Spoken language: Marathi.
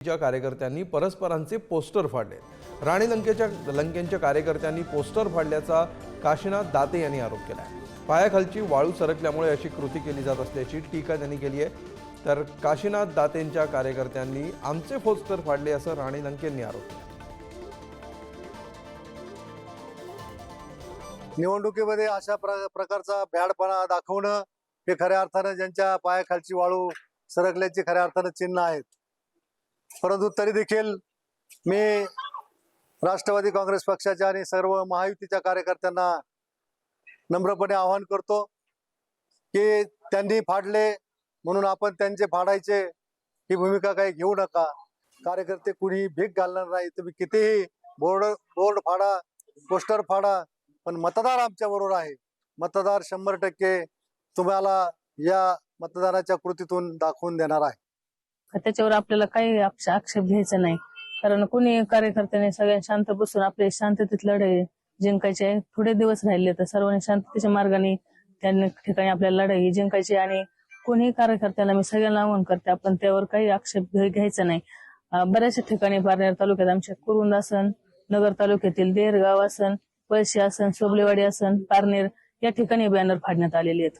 च्या कार्यकर्त्यांनी परस्परांचे पोस्टर फाडले. राणी लंकेच्या लंकेंच्या कार्यकर्त्यांनी पोस्टर फाडल्याचा काशीनाथ दाते यांनी आरोप केला पायाखालची वाळू सरकल्यामुळे अशी कृती केली जात असल्याची टीका त्यांनी केली आहे. तर काशीनाथ दातेंच्या कार्यकर्त्यांनी आमचे पोस्टर फाडले असं राणी लंकेंनी आरोप केला. निवडणुकीमध्ये अशा प्रकारचा भ्याडपणा दाखवणं हे खऱ्या अर्थानं ज्यांच्या पायाखालची वाळू सरकल्याची खऱ्या अर्थानं चिन्ह आहेत. परंतु तरी देखील मी राष्ट्रवादी काँग्रेस पक्षाच्या आणि सर्व महायुतीच्या कार्यकर्त्यांना नम्रपणे आवाहन करतो की त्यांनी फाडले म्हणून आपण त्यांचे फाडायचे ही भूमिका काही घेऊ नका. कार्यकर्ते कुणी भीक घालणार नाही. तुम्ही कितीही बोर्ड बोर्ड फाडा पोस्टर फाडा पण मतदार आमच्या बरोबर आहे. मतदार शंभर टक्के तुम्हाला या मतदानाच्या कृतीतून दाखवून देणार आहे. त्याच्यावर आपल्याला काही आक्षेप घ्यायचा नाही कारण कोणी कार्यकर्त्याने सगळ्यांनी शांत बसून आपले शांततेत लढाई जिंकायचे आहे. थोडे दिवस राहिले तर सर्वांनी शांततेच्या मार्गाने त्या ठिकाणी आपल्याला लढाई जिंकायची आणि कोणीही कार्यकर्त्याला मी सगळ्यांना आवाहन करते आपण त्यावर काही आक्षेप घ्यायचा नाही बऱ्याचशा ठिकाणी पारनेर तालुक्यात आमच्या कुरुंद आसन नगर तालुक्यातील देरगाव आसन पळशी आसन सोबलेवाडी आसन पारनेर या ठिकाणी बॅनर फाडण्यात आलेले आहेत